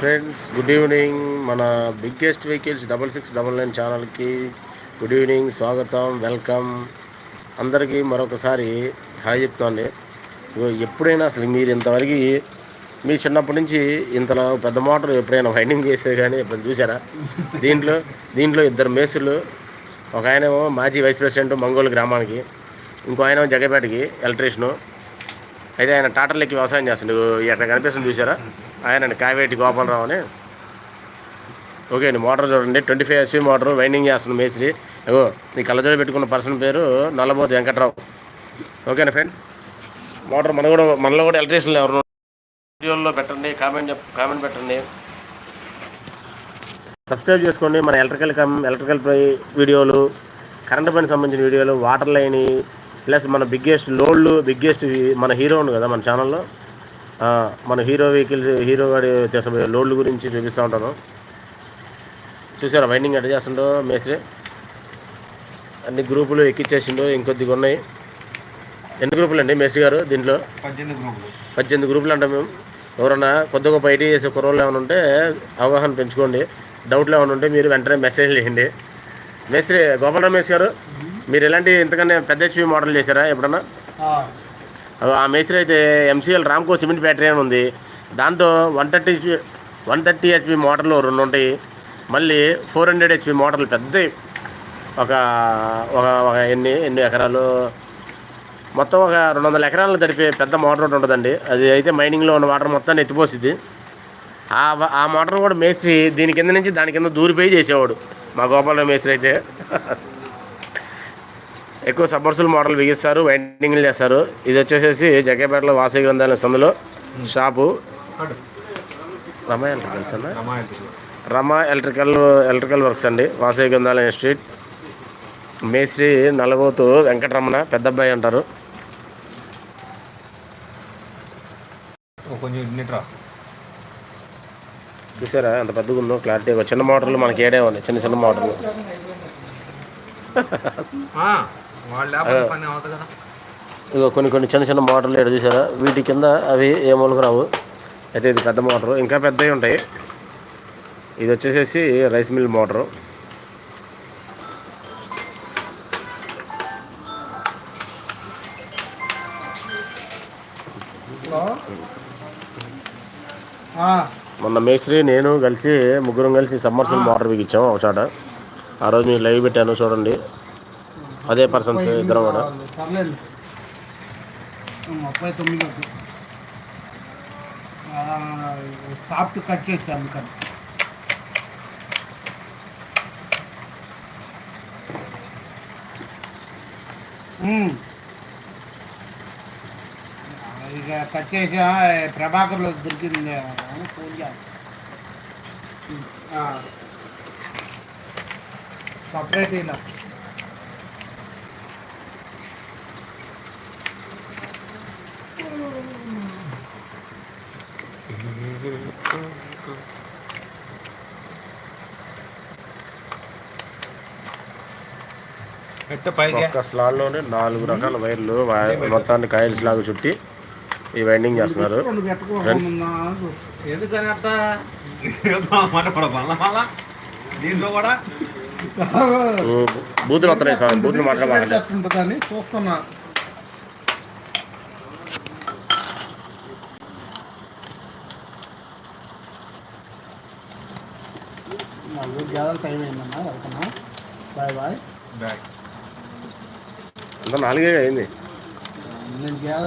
Friends good evening. మన biggest vehicles double six double nine ఛానల్కి good evening స్వాగతం welcome. అందరికీ మరొకసారి హాయ్ చెప్తాను ఎప్పుడైనా అసలు మీరు ఇంతవరకు మీ చిన్నప్పటి నుంచి ఇంతలో పెద్ద మోటార్ ఎప్పుడైనా వైండింగ్ చేసేది కానీ ఎప్పుడు చూసారా? దీంట్లో దీంట్లో ఇద్దరు మేసులు ఒక ఆయనేమో మాజీ వైస్ ప్రెసిడెంట్ మంగోలు గ్రామానికి ఇంకో ఆయన జగపేటకి ఎలక్ట్రీషియను. అయితే ఆయన టాటర్లెక్కి వ్యవసాయం చేస్తుండే. ఎక్కడ కనిపిస్తుంది చూసారా? ఆయన కావేటి గోపాలరావు అని. ఓకే అండి మోటార్ చూడండి twenty five HP motor winding చేస్తుంది మేస్త్రి. అగో మీ కళ్ళజోడు పెట్టుకున్న పర్సన్ పేరు నల్లబోతు వెంకట్రావు. ఓకేనా ఫ్రెండ్స్ మోటార్ మన కూడా మనలో కూడా ఎలక్ట్రీషియన్లు ఎవరు వీడియోలో పెట్టండి కామెంట్ కామెంట్ పెట్టండి. సబ్స్క్రైబ్ చేసుకోండి మన ఎలక్ట్రికల్ కమ్ ఎలక్ట్రికల్ వీడియోలు కరెంట్ పైన సంబంధించిన వీడియోలు వాటర్ లైన్ ప్లస్ మన బిగ్గెస్ట్ లోడ్లు బిగ్గెస్ట్ మన హీరో ఉంది కదా మన ఛానల్లో. మన హీరో వెహికల్స్ హీరో గాడి చేసే లోడ్ల గురించి చూపిస్తూ ఉంటాను. చూసారా వైండింగ్ ఎట్లా చేస్తుండో మేస్త్రి? అన్ని గ్రూపులు ఎక్కిచ్చేసిండు ఇంకొద్దిగా ఉన్నాయి ఎన్ని గ్రూపులు అండి మేస్త్రి గారు దీంట్లో? పద్దెనిమిది గ్రూపులు. పద్దెనిమిది గ్రూపులు అంటాం మేము. ఎవరన్నా కొద్దిగా గొప్ప ఐటీ చేసే కుర్రోళ్ళు ఏమైనా ఉంటే అవగాహన పెంచుకోండి. డౌట్లు ఏమైనా ఉంటే మీరు వెంటనే మెసేజ్ చేయండి. మేస్త్రి గోపాలరావు మేస్త్రి గారు మీరు ఎలాంటి ఇంతకన్నా పెద్ద హెచ్పి మోడల్ చేశారా ఎప్పుడన్నా? ఆ మేస్త్రి అయితే ఎంసీఎల్ రామ్కో సిమెంట్ బ్యాటరీ అని ఉంది. దాంతో one thirty one thirty HP మోటార్లు రెండు ఉంటాయి. మళ్ళీ ఫోర్ హండ్రెడ్ హెచ్పి మోటార్లు పెద్దవి. ఒక ఒక ఒక ఎన్ని ఎన్ని ఎకరాలు? మొత్తం ఒక రెండు వందల ఎకరాలు తడిపే పెద్ద మోటార్ ఒకటి ఉంటుందండి. అది అయితే మైనింగ్లో ఉన్న వాటర్ మొత్తాన్ని ఎత్తిపోసింది ఆ ఆ మోటార్ కూడా మేస్త్రి దీని కింద నుంచి దాని కింద దూరిపోయి చేసేవాడు. మా గోపాలరావు మేస్త్రి అయితే. ఎక్కువ సబ్బర్సులు మోడల్ బిగిస్తారు వైండింగ్లు చేస్తారు. ఇది వచ్చేసేసి జగ్గేపేటలో వాసవి గ్రంథాలయ సందులో షాపు. రమ ఎలక్ట్రికల్స్ అన్న? రమ ఎలక్ట్రికల్ ఎలక్ట్రికల్ వర్క్స్ అండి. వాసవి గ్రంథాలయం స్ట్రీట్. మేస్త్రి నలగోతు వెంకటరమణ పెద్దబ్బాయి అంటారు. చూసారా? ఎంత పెద్దగా ఉందో క్లారిటీగా. చిన్న మోటార్లు మనకి ఏడే ఉన్నాయి. చిన్న చిన్న మోటార్లు వాళ్ళు లేకపోతే పని అవుతుంది కదా ఇగో కొన్ని కొన్ని చిన్న చిన్న మోటార్లు ఇక్కడ చూసారా? వీటి కింద అవి ఏ మూలకు రావు. అయితే ఇది పెద్ద మోటారు. ఇంకా పెద్దవి ఉంటాయి. ఇది వచ్చేసేసి రైస్ మిల్ మోటారు. మొన్న మేస్త్రి నేను కలిసి ముగ్గురం కలిసి సమ్మర్సల్ మోటార్ బిగించాం ఒక చోట. ఆ రోజు మీరు లైవ్ పెట్టాను చూడండి. అదే పర్సన్స్ ఇద్దరం కూడా. ముప్పై తొమ్మిది సాఫ్ట్ కట్ చేసాను అందుకని ఇక కట్ చేసా ప్రభాకర్లో దొరికింది ఫోన్ చేయాలి సపరేట్ ఇలా. ఒక్క స్లాల్లోనే నాలుగు రకాల వైర్లు మొత్తాన్ని కాయిల్స్ లాగా చుట్టి ఈ వైండింగ్ చేస్తున్నారు. ఎందుకని అట్ట మళ్ళా. దీంట్లో కూడా బూతులు వస్తున్నాయి స్వామి బూతులు ఉంటుందని చూస్తున్నా. నాలుగు గ్యాదర్ టైం అయిందన్నా వెళ్తున్నా. Bye bye. అంతా నాలుగే అయింది.